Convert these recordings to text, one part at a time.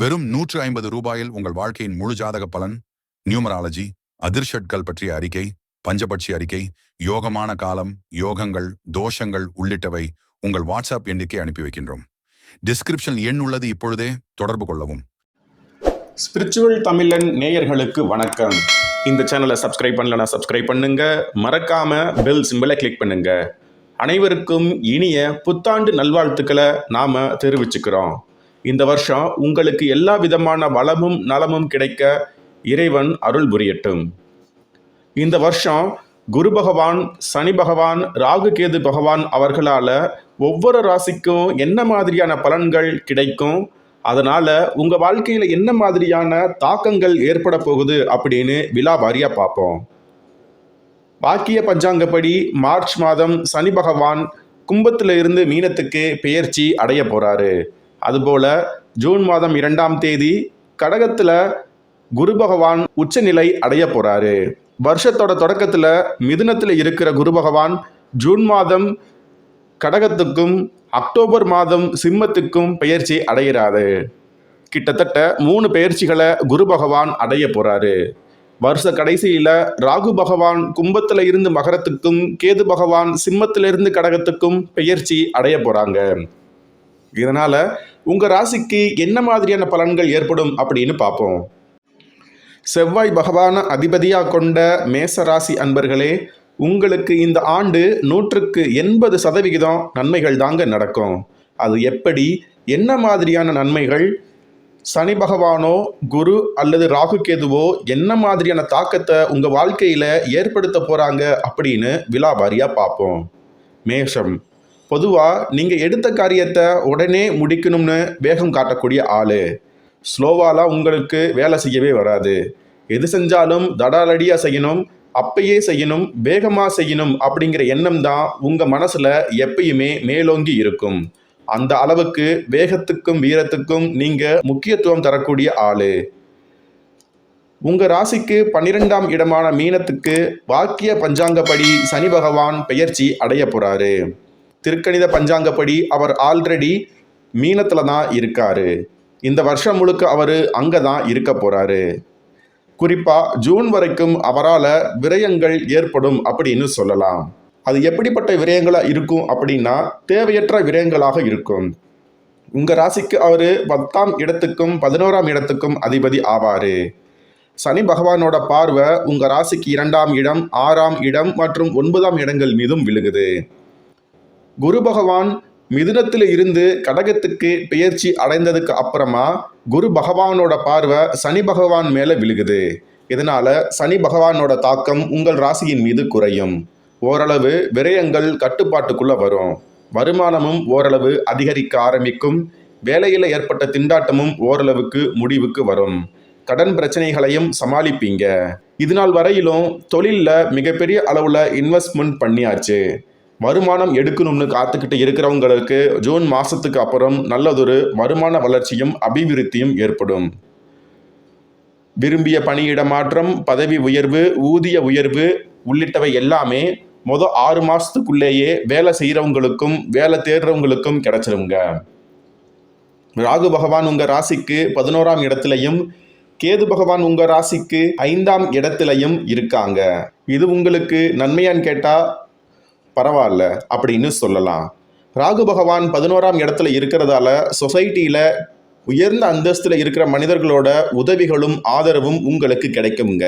வெறும் நூற்று ஐம்பது ரூபாயில் உங்கள் வாழ்க்கையின் முழு ஜாதக பலன் நியூமராலஜி அதிர்ஷட்கள் பற்றிய அறிக்கை பஞ்சபட்சி அறிக்கை யோகமான காலம் யோகங்கள் தோஷங்கள் உள்ளிட்டவை உங்கள் வாட்ஸ்அப் எண்ணிக்கை அனுப்பி வைக்கின்றோம். டிஸ்கிரிப்ஷன் எண் உள்ளது இப்பொழுதே தொடர்பு கொள்ளவும். ஸ்பிரிச்சுவல் தமிழன் நேயர்களுக்கு வணக்கம். இந்த சேனலை சப்ஸ்கிரைப் பண்ணலனா சப்ஸ்கிரைப் பண்ணுங்க. மறக்காம பெல் சிம்பிளை கிளிக் பண்ணுங்க. அனைவருக்கும் இனிய புத்தாண்டு நல்வாழ்த்துக்களை நாம தெரிவிச்சுக்கிறோம். இந்த வருஷம் உங்களுக்கு எல்லா விதமான வளமும் நலமும் கிடைக்க இறைவன் அருள் புரியட்டும். இந்த வருஷம் குரு பகவான் சனி பகவான் ராகு கேது பகவான் அவர்களால் ஒவ்வொரு ராசிக்கும் என்ன மாதிரியான பலன்கள் கிடைக்கும்? அதனால் உங்கள் வாழ்க்கையில் என்ன மாதிரியான தாக்கங்கள் ஏற்பட போகுது அப்படின்னு விழாவாரியாக பார்ப்போம். வாக்கிய பஞ்சாங்கப்படி மார்ச் மாதம் சனி பகவான் கும்பத்துல இருந்து மீனத்துக்கு பெயர்ச்சி அடைய போகிறாரு அதுபோல ஜூன் மாதம் இரண்டாம் தேதி கடகத்தில் குரு பகவான் உச்சநிலை அடைய போறாரு. வருஷத்தோட தொடக்கத்தில் மிதுனத்தில் இருக்கிற குரு பகவான் ஜூன் மாதம் கடகத்துக்கும் அக்டோபர் மாதம் சிம்மத்துக்கும் பெயர்ச்சி அடைகிறாரு. கிட்டத்தட்ட மூணு பெயர்ச்சிகளை குரு பகவான் அடைய போறாரு. வருஷ கடைசியில் ராகு பகவான் கும்பத்தில் இருந்து மகரத்துக்கும் கேது பகவான் சிம்மத்திலிருந்து கடகத்துக்கும் பெயர்ச்சி அடைய போகிறாங்க இதனால உங்க ராசிக்கு என்ன மாதிரியான பலன்கள் ஏற்படும் அப்படின்னு பார்ப்போம். செவ்வாய் பகவான அதிபதியாக கொண்ட மேச ராசி அன்பர்களே உங்களுக்கு இந்த ஆண்டு நூற்றுக்கு எண்பது சதவிகிதம் நன்மைகள் தாங்க நடக்கும். அது எப்படி என்ன மாதிரியான நன்மைகள் சனி பகவானோ குரு அல்லது ராகு கேதுவோ என்ன மாதிரியான தாக்கத்தை உங்கள் வாழ்க்கையில் ஏற்படுத்த போகிறாங்க அப்படின்னு விலாபாரியாக பார்ப்போம். மேஷம் பொதுவாக நீங்கள் எடுத்த காரியத்தை உடனே முடிக்கணும்னு வேகம் காட்டக்கூடிய ஆள். ஸ்லோவாலாம் உங்களுக்கு வேலை செய்யவே வராது. எது செஞ்சாலும் தடாலடியாக செய்யணும் அப்பயே செய்யணும் வேகமாக செய்யணும் அப்படிங்கிற எண்ணம் தான் உங்கள் மனசில் எப்பயுமே மேலோங்கி இருக்கும். அந்த அளவுக்கு வேகத்துக்கும் வீரத்துக்கும் நீங்கள் முக்கியத்துவம் தரக்கூடிய ஆள். உங்க ராசிக்கு பன்னிரெண்டாம் இடமான மீனத்துக்கு வாக்கிய பஞ்சாங்கப்படி சனி பகவான் பெயர்ச்சி அடைய போறாரு. திருக்கணித பஞ்சாங்கப்படி அவர் ஆல்ரெடி மீனத்தில் தான் இருக்கார். இந்த வருஷம் முழுக்க அவர் அங்கே தான் இருக்க போகிறாரு குறிப்பாக ஜூன் வரைக்கும் அவரால் விரயங்கள் ஏற்படும் அப்படின்னு சொல்லலாம். அது எப்படிப்பட்ட விரயங்களாக இருக்கும் அப்படின்னா தேவையற்ற விரயங்களாக இருக்கும். உங்கள் ராசிக்கு அவர் பத்தாம் இடத்துக்கும் பதினோராம் இடத்துக்கும் அதிபதி ஆவார். சனி பகவானோட பார்வை உங்கள் ராசிக்கு இரண்டாம் இடம் ஆறாம் இடம் மற்றும் ஒன்பதாம் இடங்கள் மீதும் விழுகுது. குரு பகவான் மிதுனத்தில் இருந்து கடகத்துக்கு பெயர்ச்சி அடைந்ததுக்கு அப்புறமா குரு பகவானோட பார்வை சனி பகவான் மேலே விழுகுது. இதனால் சனி பகவானோட தாக்கம் உங்கள் ராசியின் மீது குறையும். ஓரளவு விரயங்கள் கட்டுப்பாட்டுக்குள்ளே வரும். வருமானமும் ஓரளவு அதிகரிக்க ஆரம்பிக்கும். வேலையில் ஏற்பட்ட திண்டாட்டமும் ஓரளவுக்கு முடிவுக்கு வரும். கடன் பிரச்சனைகளையும் சமாளிப்பீங்க. இது நாள் வரையிலும் தொழிலில் மிகப்பெரிய அளவில் இன்வெஸ்ட்மெண்ட் பண்ணியாச்சு. வருமானம் எடுக்கணும்னு காத்துக்கிட்டு இருக்கிறவங்களுக்கு ஜூன் மாதத்துக்கு அப்புறம் நல்லதொரு வருமான வளர்ச்சியும் அபிவிருத்தியும் ஏற்படும். விரும்பிய பணியிட மாற்றம் பதவி உயர்வு ஊதிய உயர்வு உள்ளிட்டவை எல்லாமே மொதல் ஆறு மாதத்துக்குள்ளேயே வேலை செய்கிறவங்களுக்கும் வேலை தேடுறவங்களுக்கும் கிடைச்சிருங்க. ராகு பகவான் உங்கள் ராசிக்கு பதினோராம் இடத்துலையும் கேது பகவான் உங்கள் ராசிக்கு ஐந்தாம் இடத்துலையும் இருக்காங்க. இது உங்களுக்கு நன்மையான்னு கேட்டால் பரவாயில்ல அப்படின்னு சொல்லலாம். ராகு பகவான் பதினோராம் இடத்துல இருக்கிறதால சொசைட்டியில் உயர்ந்த அந்தஸ்தில் இருக்கிற மனிதர்களோட உதவிகளும் ஆதரவும் உங்களுக்கு கிடைக்குங்க.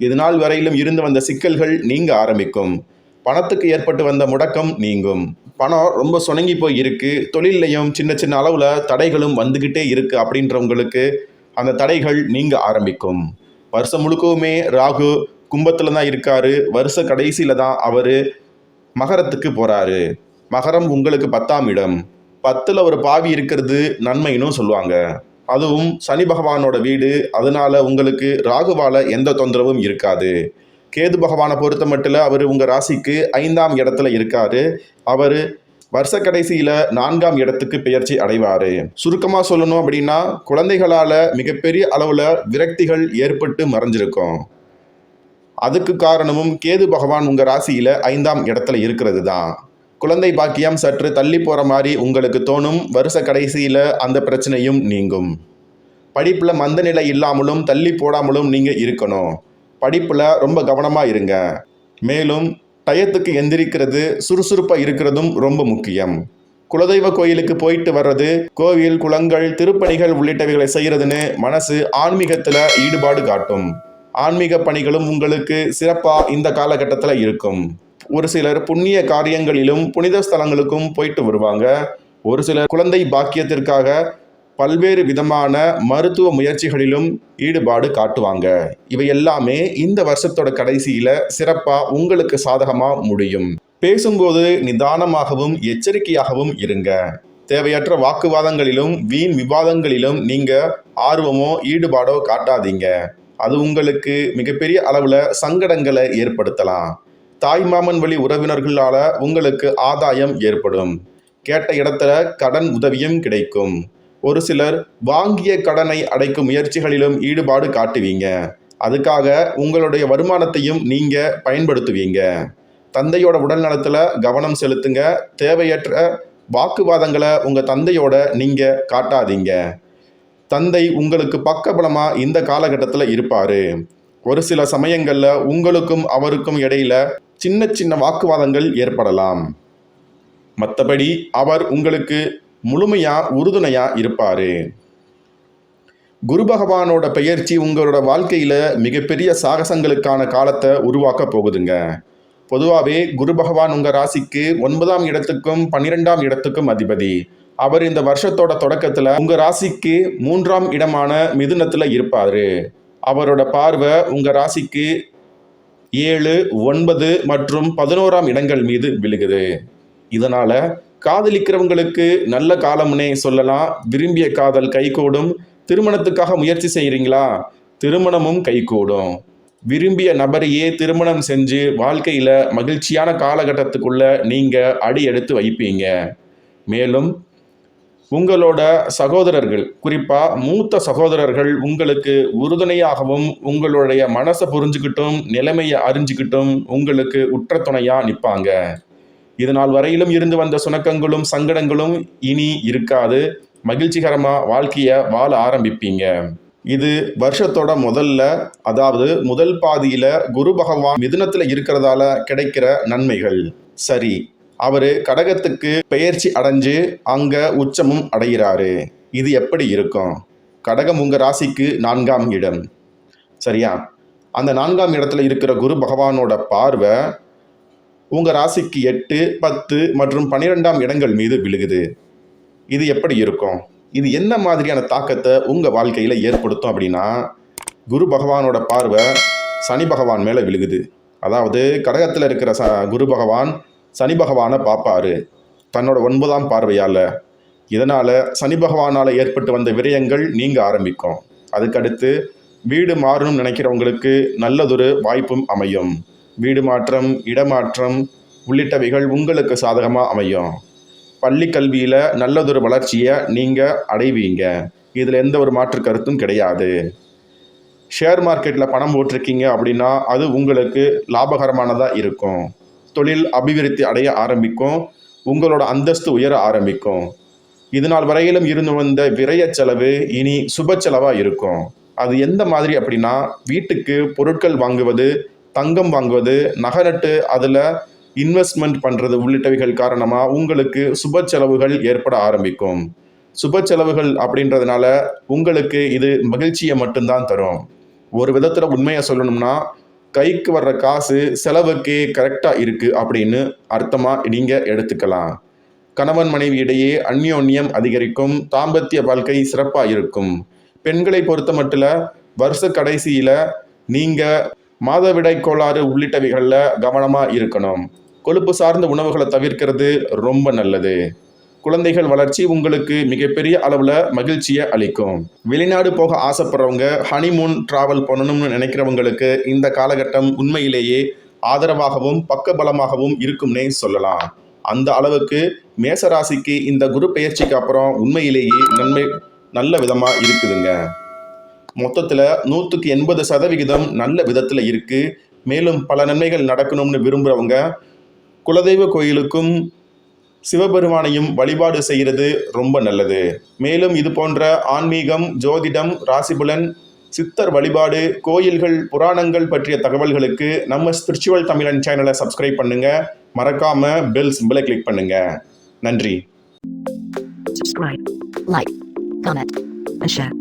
இது நாள் வரையிலும் இருந்து வந்த சிக்கல்கள் நீங்க ஆரம்பிக்கும். பணத்துக்கு ஏற்பட்டு வந்த முடக்கம் நீங்கும். பணம் ரொம்ப சுணங்கி போய் இருக்கு. தொழிலையும் சின்ன சின்ன அளவில் தடைகளும் வந்துக்கிட்டே இருக்கு அப்படின்றவங்களுக்கு அந்த தடைகள் நீங்க ஆரம்பிக்கும். வருஷம் முழுக்கவுமே ராகு கும்பத்தில் தான் இருக்காரு. வருஷ கடைசியில் தான் அவர் மகரத்துக்கு போகிறாரு மகரம் உங்களுக்கு பத்தாம் இடம். பத்தில் ஒரு பாவி இருக்கிறது நன்மைன்னு சொல்லுவாங்க. அதுவும் சனி பகவானோட வீடு அதனால உங்களுக்கு ராகுவால எந்த தொந்தரவும் இருக்காது. கேது பகவானை பொறுத்த மட்டும் அவர் உங்கள் ராசிக்கு ஐந்தாம் இடத்துல இருக்காரு. அவர் வருஷ கடைசியில் நான்காம் இடத்துக்கு பெயர்ச்சி அடைவார். சுருக்கமாக சொல்லணும் அப்படின்னா குழந்தைகளால் மிகப்பெரிய அளவில் விரக்திகள் ஏற்பட்டு மறைஞ்சிருக்கும். அதுக்கு காரணமும் கேது பகவான் உங்கள் ராசியில் ஐந்தாம் இடத்துல இருக்கிறது தான் குழந்தை பாக்கியம் சற்று தள்ளி போகிற மாதிரி உங்களுக்கு தோணும். வருஷ கடைசியில் அந்த பிரச்சனையும் நீங்கும். படிப்பில் மந்த நிலை இல்லாமலும் தள்ளி போடாமலும் நீங்கள் இருக்கணும். படிப்பில் ரொம்ப கவனமாக இருங்க. மேலும் டயத்துக்கு எந்திரிக்கிறது சுறுசுறுப்பாக இருக்கிறதும் ரொம்ப முக்கியம். குலதெய்வ கோயிலுக்கு போயிட்டு வர்றது கோவில் குளங்கள் திருப்பணிகள் உள்ளிட்டவைகளை செய்கிறதுன்னு மனசு ஆன்மீகத்தில் ஈடுபாடு காட்டும். ஆன்மீக பணிகளும் உங்களுக்கு சிறப்பாக இந்த காலகட்டத்தில் இருக்கும். ஒரு சிலர் புண்ணிய காரியங்களிலும் புனித ஸ்தலங்களுக்கும் போயிட்டு வருவாங்க. ஒரு சிலர் குழந்தை பாக்கியத்திற்காக பல்வேறு விதமான மருத்துவ முயற்சிகளிலும் ஈடுபாடு காட்டுவாங்க. இவை எல்லாமே இந்த வருஷத்தோட கடைசியில சிறப்பாக உங்களுக்கு சாதகமாக முடியும். பேசும்போது நிதானமாகவும் எச்சரிக்கையாகவும் இருங்க. தேவையற்ற வாக்குவாதங்களிலும் வீண் விவாதங்களிலும் நீங்க ஆர்வமோ ஈடுபாடோ காட்டாதீங்க. அது உங்களுக்கு மிகப்பெரிய அளவில் சங்கடங்களை ஏற்படுத்தலாம். தாய்மாமன் வழி உறவினர்களால் உங்களுக்கு ஆதாயம் ஏற்படும். கேட்ட இடத்துல கடன் உதவியும் கிடைக்கும். ஒரு சிலர் வாங்கிய கடனை அடைக்கும் முயற்சிகளிலும் ஈடுபாடு காட்டுவீங்க. அதுக்காக உங்களுடைய வருமானத்தையும் நீங்கள் பயன்படுத்துவீங்க. தந்தையோட உடல் நலத்தில் கவனம் செலுத்துங்க. தேவையற்ற வாக்குவாதங்களை உங்கள் தந்தையோட நீங்கள் காட்டாதீங்க. தந்தை உங்களுக்கு பக்கபலமாக இந்த காலகட்டத்தில் இருப்பார். ஒரு சில சமயங்களில் உங்களுக்கும் அவருக்கும் இடையில சின்ன சின்ன வாக்குவாதங்கள் ஏற்படலாம். மற்றபடி அவர் உங்களுக்கு முழுமையாக உறுதுணையாக இருப்பார். குரு பகவானோட பெயர்ச்சி உங்களோட வாழ்க்கையில் மிகப்பெரிய சாகசங்களுக்கான காலத்தை உருவாக்க போகுதுங்க. பொதுவாகவே குரு பகவான் உங்கள் ராசிக்கு ஒன்பதாம் இடத்துக்கும் பன்னிரெண்டாம் இடத்துக்கும் அதிபதி. அவர் இந்த வருஷத்தோட தொடக்கத்துல உங்க ராசிக்கு மூன்றாம் இடமான மிதுனத்துல இருப்பாரு. அவரோட பார்வை உங்க ராசிக்கு ஏழு ஒன்பது மற்றும் பதினோராம் இடங்கள் மீது விழுகுது. இதனால காதலிக்கிறவங்களுக்கு நல்ல காலம்னே சொல்லலாம். விரும்பிய காதல் கைகூடும். திருமணத்துக்காக முயற்சி செய்கிறீங்களா திருமணமும் கைகூடும். விரும்பிய நபரையே திருமணம் செஞ்சு வாழ்க்கையில மகிழ்ச்சியான காலகட்டத்துக்குள்ள நீங்க அடி எடுத்து வைப்பீங்க. மேலும் உங்களோட சகோதரர்கள் குறிப்பாக மூத்த சகோதரர்கள் உங்களுக்கு உறுதுணையாகவும் உங்களுடைய மனசை புரிஞ்சுக்கிட்டும் நிலைமையை அறிஞ்சுக்கிட்டும் உங்களுக்கு உற்ற துணையாக நிற்பாங்க இது நாள் வரையிலும் இருந்து வந்த சுணக்கங்களும் சங்கடங்களும் இனி இருக்காது. மகிழ்ச்சிகரமாக வாழ்க்கையை வாழ ஆரம்பிப்பீங்க. இது வருஷத்தோட முதல்ல அதாவது முதல் பாதியில குரு பகவான் மிதுனத்தில் இருக்கிறதால கிடைக்கிற நன்மைகள். சரி அவர் கடகத்துக்கு பெயர்ச்சி அடைஞ்சு அங்க உச்சமும் அடைகிறாரு. இது எப்படி இருக்கும்? கடகம் உங்க ராசிக்கு நான்காம் இடம். சரியா? அந்த நான்காம் இடத்துல இருக்கிற குரு பகவானோட பார்வை உங்க ராசிக்கு எட்டு பத்து மற்றும் பன்னிரெண்டாம் இடங்கள் மீது விழுகுது. இது எப்படி இருக்கும்? இது என்ன மாதிரியான தாக்கத்தை உங்க வாழ்க்கையில ஏற்படுத்தும் அப்படின்னா குரு பகவானோட பார்வை சனி பகவான் மேல விழுகுது. அதாவது கடகத்தில் இருக்கிற ச குரு பகவான் சனி பகவானை பார்ப்பாரு. தன்னோட ஒன்பதாம் பார்வையால். இதனால் சனி பகவானால் ஏற்பட்டு வந்த விரயங்கள் நீங்க ஆரம்பிக்கும். அதுக்கடுத்து வீடு மாறணும்னு நினைக்கிறவங்களுக்கு நல்லதொரு வாய்ப்பும் அமையும். வீடு மாற்றம் இடமாற்றம் உள்ளிட்டவைகள் உங்களுக்கு சாதகமாக அமையும். பள்ளி கல்வியில் நல்லதொரு வளர்ச்சியை நீங்கள் அடைவீங்க. இதில் எந்த ஒரு மாற்று கருத்தும் கிடையாது. ஷேர் மார்க்கெட்டில் பணம் போட்டிருக்கீங்க அப்படின்னா அது உங்களுக்கு லாபகரமானதாக இருக்கும். தொழில் அபிவிருத்தி அடைய ஆரம்பிக்கும் உங்களோட அந்தஸ்து உயர ஆரம்பிக்கும். இது நாள் வரையிலும் இருந்து வந்த விரைய செலவு இனி சுப செலவாக இருக்கும். அது எந்த மாதிரி அப்படின்னா வீட்டுக்கு பொருட்கள் வாங்குவது தங்கம் வாங்குவது நகரட்டு அதில் இன்வெஸ்ட்மெண்ட் பண்ணுறது உள்ளிட்டவைகள் காரணமாக உங்களுக்கு சுப செலவுகள் ஏற்பட ஆரம்பிக்கும். சுப செலவுகள் அப்படின்றதுனால உங்களுக்கு இது மகிழ்ச்சியை மட்டும்தான் தரும். ஒரு விதத்தில் உண்மையை சொல்லணும்னா கைக்கு வர்ற காசு செலவுக்கு கரெக்டாக இருக்குது அப்படின்னு அர்த்தமாக நீங்கள் எடுத்துக்கலாம். கணவன் மனைவி இடையே அந்யோன்யம் அதிகரிக்கும் தாம்பத்திய வாழ்க்கை சிறப்பாக இருக்கும். பெண்களை பொறுத்த மட்டும் வருஷ கடைசியில் நீங்கள் மாதவிடை கோளாறு உள்ளிட்டவைகளில் கவனமாக இருக்கணும். கொழுப்பு சார்ந்த உணவுகளை தவிர்க்கிறது ரொம்ப நல்லது. குழந்தைகள் வளர்ச்சி உங்களுக்கு மிகப்பெரிய அளவில் மகிழ்ச்சியை அளிக்கும். வெளிநாடு போக ஆசைப்படுறவங்க ஹனிமூன் டிராவல் பண்ணணும்னு நினைக்கிறவங்களுக்கு இந்த காலகட்டம் உண்மையிலேயே ஆதரவாகவும் பக்கபலமாகவும் இருக்கும்னே சொல்லலாம். அந்த அளவுக்கு மேசராசிக்கு இந்த குரு பெயர்ச்சிக்கு அப்புறம் உண்மையிலேயே நன்மை நல்ல விதமாக இருக்குதுங்க. மொத்தத்தில் நூற்றுக்கு எண்பது சதவிகிதம் நல்ல விதத்தில் இருக்குது மேலும் பல நன்மைகள் நடக்கணும்னு விரும்புகிறவங்க குலதெய்வ கோயிலுக்கும் சிவபெருமானையும் வழிபாடு செய்கிறது ரொம்ப நல்லது. மேலும் இது போன்ற ஆன்மீகம் ஜோதிடம் ராசிபுலன் சித்தர் வழிபாடு கோயில்கள் புராணங்கள் பற்றிய தகவல்களுக்கு நம்ம ஸ்பிரிச்சுவல் தமிழன் சேனலை சப்ஸ்கிரைப் பண்ணுங்க. மறக்காம பெல் சிம்பிளை கிளிக் பண்ணுங்க. நன்றி. Subscribe, like, comment, and share.